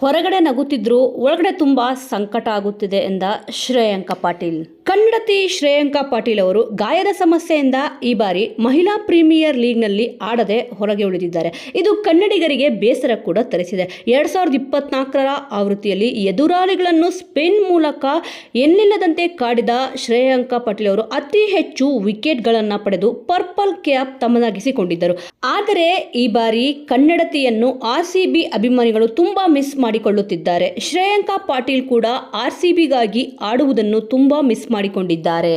ಹೊರಗಡೆ ನಗುತ್ತಿದ್ರು ಒಳಗಡೆ ತುಂಬ ಸಂಕಟ ಆಗುತ್ತಿದೆ ಎಂದ ಶ್ರೇಯಾಂಕ ಪಾಟೀಲ್. ಕನ್ನಡತಿ ಶ್ರೇಯಾಂಕಾ ಪಾಟೀಲ್ ಅವರು ಗಾಯದ ಸಮಸ್ಯೆಯಿಂದ ಈ ಬಾರಿ ಮಹಿಳಾ ಪ್ರೀಮಿಯರ್ ಲೀಗ್ನಲ್ಲಿ ಆಡದೆ ಹೊರಗೆ ಉಳಿದಿದ್ದಾರೆ. ಇದು ಕನ್ನಡಿಗರಿಗೆ ಬೇಸರ ಕೂಡ ತರಿಸಿದೆ. ಎರಡು ಸಾವಿರದ ಇಪ್ಪತ್ನಾಲ್ಕರ ಆವೃತ್ತಿಯಲ್ಲಿ ಎದುರಾಳಿಗಳನ್ನು ಸ್ಪಿನ್ ಮೂಲಕ ಎನ್ನಿಲ್ಲದಂತೆ ಕಾಡಿದ ಶ್ರೇಯಾಂಕಾ ಪಾಟೀಲ್ ಅವರು ಅತಿ ಹೆಚ್ಚು ವಿಕೆಟ್ಗಳನ್ನು ಪಡೆದು ಪರ್ಪಲ್ ಕ್ಯಾಪ್ ತಮ್ಮದಾಗಿಸಿಕೊಂಡಿದ್ದರು. ಆದರೆ ಈ ಬಾರಿ ಕನ್ನಡತಿಯನ್ನು ಆರ್ ಸಿ ಬಿ ಅಭಿಮಾನಿಗಳು ತುಂಬಾ ಮಿಸ್ ಮಾಡಿಕೊಳ್ಳುತ್ತಿದ್ದಾರೆ. ಶ್ರೇಯಾಂಕಾ ಪಾಟೀಲ್ ಕೂಡ ಆರ್ ಸಿ ಬಿಗಾಗಿ ಆಡುವುದನ್ನು ತುಂಬಾ ಮಿಸ್ ಮಾಡಿಕೊಂಡಿದ್ದಾರೆ.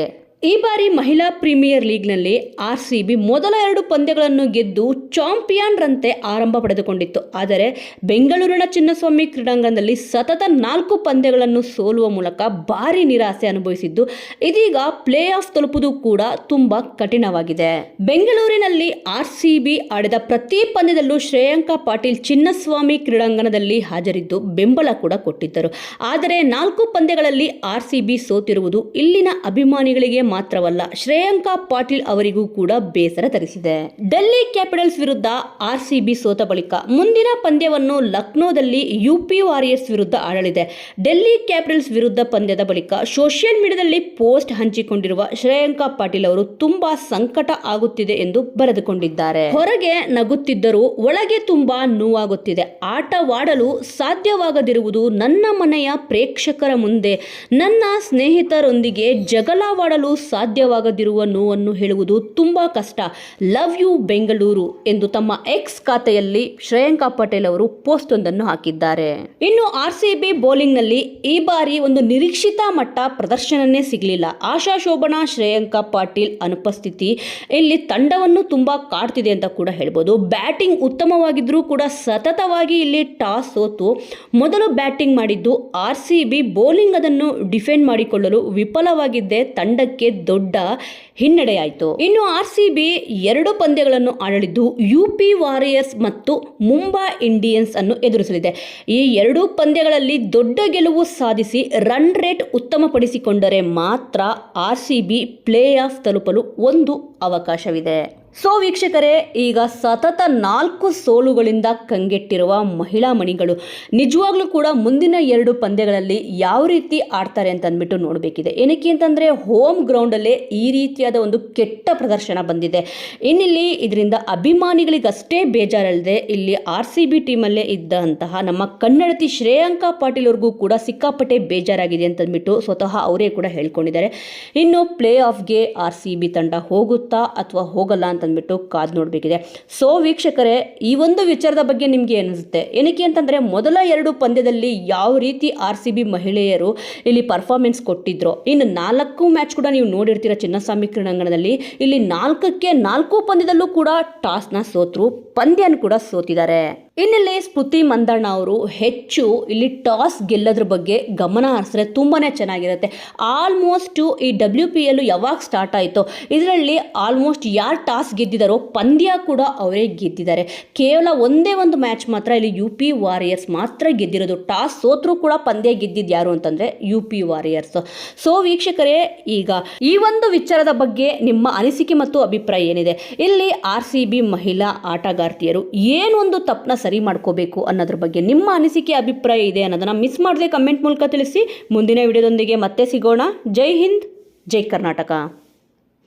ಈ ಬಾರಿ ಮಹಿಳಾ ಪ್ರೀಮಿಯರ್ ಲೀಗ್ನಲ್ಲಿ ಆರ್ ಸಿ ಬಿ ಮೊದಲ ಎರಡು ಪಂದ್ಯಗಳನ್ನು ಗೆದ್ದು ಚಾಂಪಿಯನ್ರಂತೆ ಆರಂಭ ಪಡೆದುಕೊಂಡಿತ್ತು. ಆದರೆ ಬೆಂಗಳೂರಿನ ಚಿನ್ನಸ್ವಾಮಿ ಕ್ರೀಡಾಂಗಣದಲ್ಲಿ ಸತತ ನಾಲ್ಕು ಪಂದ್ಯಗಳನ್ನು ಸೋಲುವ ಮೂಲಕ ಭಾರಿ ನಿರಾಸೆ ಅನುಭವಿಸಿದ್ದು, ಇದೀಗ ಪ್ಲೇ ಆಫ್ ತಲುಪುವುದು ಕೂಡ ತುಂಬಾ ಕಠಿಣವಾಗಿದೆ. ಬೆಂಗಳೂರಿನಲ್ಲಿ ಆರ್ ಸಿ ಬಿ ಆಡಿದ ಪ್ರತಿ ಪಂದ್ಯದಲ್ಲೂ ಶ್ರೇಯಾಂಕ ಪಾಟೀಲ್ ಚಿನ್ನಸ್ವಾಮಿ ಕ್ರೀಡಾಂಗಣದಲ್ಲಿ ಹಾಜರಿದ್ದು ಬೆಂಬಲ ಕೂಡ ಕೊಟ್ಟಿದ್ದರು. ಆದರೆ ನಾಲ್ಕು ಪಂದ್ಯಗಳಲ್ಲಿ ಆರ್ ಸಿ ಬಿ ಸೋತಿರುವುದು ಇಲ್ಲಿನ ಅಭಿಮಾನಿಗಳಿಗೆ ಮಾತ್ರವಲ್ಲ, ಶ್ರೇಯಾಂಕಾ ಪಾಟೀಲ್ ಅವರಿಗೂ ಕೂಡ ಬೇಸರ ತರಿಸಿದೆ. ಡೆಲ್ಲಿ ಕ್ಯಾಪಿಟಲ್ಸ್ ವಿರುದ್ಧ ಆರ್ ಸಿ ಬಿ ಸೋತ ಬಳಿಕ ಮುಂದಿನ ಪಂದ್ಯವನ್ನು ಲಕ್ನೋದಲ್ಲಿ ಯುಪಿ ವಾರಿಯರ್ಸ್ ವಿರುದ್ಧ ಆಡಲಿದೆ. ಡೆಲ್ಲಿ ಕ್ಯಾಪಿಟಲ್ಸ್ ವಿರುದ್ಧ ಪಂದ್ಯದ ಬಳಿಕ ಸೋಷಿಯಲ್ ಮೀಡಿಯಾದಲ್ಲಿ ಪೋಸ್ಟ್ ಹಂಚಿಕೊಂಡಿರುವ ಶ್ರೇಯಾಂಕ ಪಾಟೀಲ್ ಅವರು ತುಂಬಾ ಸಂಕಟ ಆಗುತ್ತಿದೆ ಎಂದು ಬರೆದುಕೊಂಡಿದ್ದಾರೆ. ಹೊರಗೆ ನಗುತ್ತಿದ್ದರೂ ಒಳಗೆ ತುಂಬಾ ನೋವಾಗುತ್ತಿದೆ. ಆಟವಾಡಲು ಸಾಧ್ಯವಾಗದಿರುವುದು ನನ್ನ ಮನೆಯ ಪ್ರೇಕ್ಷಕರ ಮುಂದೆ. ನನ್ನ ಸ್ನೇಹಿತರೊಂದಿಗೆ ಜಗಳವಾಡಲು ಸಾಧ್ಯವಾಗದಿರುವ ನೋವನ್ನು ಹೇಳುವುದು ತುಂಬ ಕಷ್ಟ. ಲವ್ ಯು ಬೆಂಗಳೂರು ಎಂದು ತಮ್ಮ ಎಕ್ಸ್ ಖಾತೆಯಲ್ಲಿ ಶ್ರೇಯಾಂಕಾ ಪಟೇಲ್ ಅವರು ಪೋಸ್ಟ್ ಒಂದನ್ನು ಹಾಕಿದ್ದಾರೆ. ಇನ್ನು ಆರ್ ಸಿ ಬಿ ಬೌಲಿಂಗ್ನಲ್ಲಿ ಈ ಬಾರಿ ಒಂದು ನಿರೀಕ್ಷಿತ ಮಟ್ಟ ಪ್ರದರ್ಶನನೇ ಸಿಗಲಿಲ್ಲ. ಆಶಾ ಶೋಭನಾ, ಶ್ರೇಯಾಂಕಾ ಪಾಟೀಲ್ ಅನುಪಸ್ಥಿತಿ ಇಲ್ಲಿ ತಂಡವನ್ನು ತುಂಬಾ ಕಾಡ್ತಿದೆ ಅಂತ ಕೂಡ ಹೇಳ್ಬೋದು. ಬ್ಯಾಟಿಂಗ್ ಉತ್ತಮವಾಗಿದ್ರೂ ಕೂಡ ಸತತವಾಗಿ ಇಲ್ಲಿ ಟಾಸ್ ಸೋತು ಮೊದಲು ಬ್ಯಾಟಿಂಗ್ ಮಾಡಿದ್ದು ಆರ್ ಸಿ ಬಿ ಬೌಲಿಂಗ್ ಅದನ್ನು ಡಿಫೆಂಡ್ ಮಾಡಿಕೊಳ್ಳಲು ವಿಫಲವಾಗಿದ್ದೆ ತಂಡಕ್ಕೆ ದೊಡ್ಡ ಹಿನ್ನಡೆಯಾಯಿತು. ಇನ್ನು ಆರ್ ಸಿ ಬಿ ಎರಡು ಪಂದ್ಯಗಳನ್ನು ಆಡಲಿದ್ದು, ಯು ಪಿ ವಾರಿಯರ್ಸ್ ಮತ್ತು ಮುಂಬೈ ಇಂಡಿಯನ್ಸ್ ಅನ್ನು ಎದುರಿಸಲಿದೆ. ಈ ಎರಡೂ ಪಂದ್ಯಗಳಲ್ಲಿ ದೊಡ್ಡ ಗೆಲುವು ಸಾಧಿಸಿ ರನ್ ರೇಟ್ ಉತ್ತಮಪಡಿಸಿಕೊಂಡರೆ ಮಾತ್ರ R C B play off ತಲುಪಲು ಒಂದು ಅವಕಾಶವಿದೆ. ಸೊ ವೀಕ್ಷಕರೇ, ಈಗ ಸತತ ನಾಲ್ಕು ಸೋಲುಗಳಿಂದ ಕಂಗೆಟ್ಟಿರುವ ಮಹಿಳಾ ಮಣಿಗಳು ನಿಜವಾಗ್ಲೂ ಕೂಡ ಮುಂದಿನ ಎರಡು ಪಂದ್ಯಗಳಲ್ಲಿ ಯಾವ ರೀತಿ ಆಡ್ತಾರೆ ಅಂತ ಅಂದ್ಬಿಟ್ಟು ನೋಡಬೇಕಿದೆ. ಏನಕ್ಕೆ ಅಂತಂದರೆ, ಹೋಮ್ ಗ್ರೌಂಡಲ್ಲೇ ಈ ರೀತಿಯಾದ ಒಂದು ಕೆಟ್ಟ ಪ್ರದರ್ಶನ ಬಂದಿದೆ. ಇನ್ನಿಲ್ಲಿ ಇದರಿಂದ ಅಭಿಮಾನಿಗಳಿಗಷ್ಟೇ ಬೇಜಾರಲ್ಲದೆ ಇಲ್ಲಿ ಆರ್ ಸಿ ಬಿ ಟೀಮಲ್ಲೇ ಇದ್ದಂತಹ ನಮ್ಮ ಕನ್ನಡತಿ ಶ್ರೇಯಾಂಕಾ ಪಾಟೀಲ್ ಅವ್ರಿಗೂ ಕೂಡ ಸಿಕ್ಕಾಪಟ್ಟೆ ಬೇಜಾರಾಗಿದೆ ಅಂತಂದ್ಬಿಟ್ಟು ಸ್ವತಃ ಅವರೇ ಕೂಡ ಹೇಳ್ಕೊಂಡಿದ್ದಾರೆ. ಇನ್ನು ಪ್ಲೇ ಆಫ್ಗೆ ಆರ್ ಸಿ ಬಿ ತಂಡ ಹೋಗುತ್ತಾ ಅಥವಾ ಹೋಗಲ್ಲ ಅಂತಂದ್ಬಿಟ್ಟು ಕಾದು ನೋಡಬೇಕಿದೆ. ಸೊ ವೀಕ್ಷಕರೇ, ಈ ಒಂದು ವಿಚಾರದ ಬಗ್ಗೆ ನಿಮಗೆ ಅನಿಸುತ್ತೆ ಏನಕ್ಕೆ ಅಂತಂದರೆ, ಮೊದಲ ಎರಡು ಪಂದ್ಯದಲ್ಲಿ ಯಾವ ರೀತಿ ಆರ್ ಸಿ ಬಿ ಮಹಿಳೆಯರು ಇಲ್ಲಿ ಪರ್ಫಾರ್ಮೆನ್ಸ್ ಕೊಟ್ಟಿದ್ರು, ಇನ್ನು ನಾಲ್ಕು ಮ್ಯಾಚ್ ಕೂಡ ನೀವು ನೋಡಿರ್ತೀರ ಚಿನ್ನಸ್ವಾಮಿ ಕ್ರೀಡಾಂಗಣದಲ್ಲಿ, ಇಲ್ಲಿ ನಾಲ್ಕಕ್ಕೆ ನಾಲ್ಕು ಪಂದ್ಯದಲ್ಲೂ ಕೂಡ ಟಾಸ್ನ ಸೋತರು. ಪಂದ್ಯನ ಕೂಡ ಸೋತಿದ್ದಾರೆ. ಇನ್ನಿಲ್ಲಿ ಸ್ಮೃತಿ ಮಂದಣ್ಣ ಅವರು ಹೆಚ್ಚು ಇಲ್ಲಿ ಟಾಸ್ ಗೆಲ್ಲೋದ್ರ ಬಗ್ಗೆ ಗಮನ ಹರಿಸಿದ್ರೆ ತುಂಬಾ ಚೆನ್ನಾಗಿರುತ್ತೆ. ಆಲ್ಮೋಸ್ಟ್ ಈ ಡಬ್ಲ್ಯೂ ಪಿ ಎಲ್ ಯಾವಾಗ ಸ್ಟಾರ್ಟ್ ಆಯಿತೋ, ಇದರಲ್ಲಿ ಆಲ್ಮೋಸ್ಟ್ ಯಾರು ಟಾಸ್ ಗೆದ್ದಿದ್ದಾರೋ ಪಂದ್ಯ ಕೂಡ ಅವರೇ ಗೆದ್ದಿದ್ದಾರೆ. ಕೇವಲ ಒಂದೇ ಒಂದು ಮ್ಯಾಚ್ ಮಾತ್ರ ಇಲ್ಲಿ ಯು ಪಿ ವಾರಿಯರ್ಸ್ ಮಾತ್ರ ಗೆದ್ದಿರೋದು. ಟಾಸ್ ಸೋತ್ರೂ ಕೂಡ ಪಂದ್ಯ ಗೆದ್ದಿದ್ದು ಯಾರು ಅಂತಂದರೆ ಯು ಪಿ ವಾರಿಯರ್ಸ್ ಸೊ ವೀಕ್ಷಕರೇ, ಈಗ ಈ ಒಂದು ವಿಚಾರದ ಬಗ್ಗೆ ನಿಮ್ಮ ಅನಿಸಿಕೆ ಮತ್ತು ಅಭಿಪ್ರಾಯ ಏನಿದೆ? ಇಲ್ಲಿ ಆರ್ ಸಿ ಬಿ ಮಹಿಳಾ ಆಟಗಾರ್ತಿಯರು ಏನೊಂದು ತಪ್ಪನ್ನ ಸರಿ ಮಾಡ್ಕೋಬೇಕು ಅನ್ನೋದ್ರ ಬಗ್ಗೆ ನಿಮ್ಮ ಅನಿಸಿಕೆ, ಅಭಿಪ್ರಾಯ ಇದೆ ಅನ್ನೋದನ್ನು ಮಿಸ್ ಮಾಡದೆ ಕಮೆಂಟ್ ಮೂಲಕ ತಿಳಿಸಿ. ಮುಂದಿನ ವಿಡಿಯೋದೊಂದಿಗೆ ಮತ್ತೆ ಸಿಗೋಣ. ಜೈ ಹಿಂದ್, ಜೈ ಕರ್ನಾಟಕ.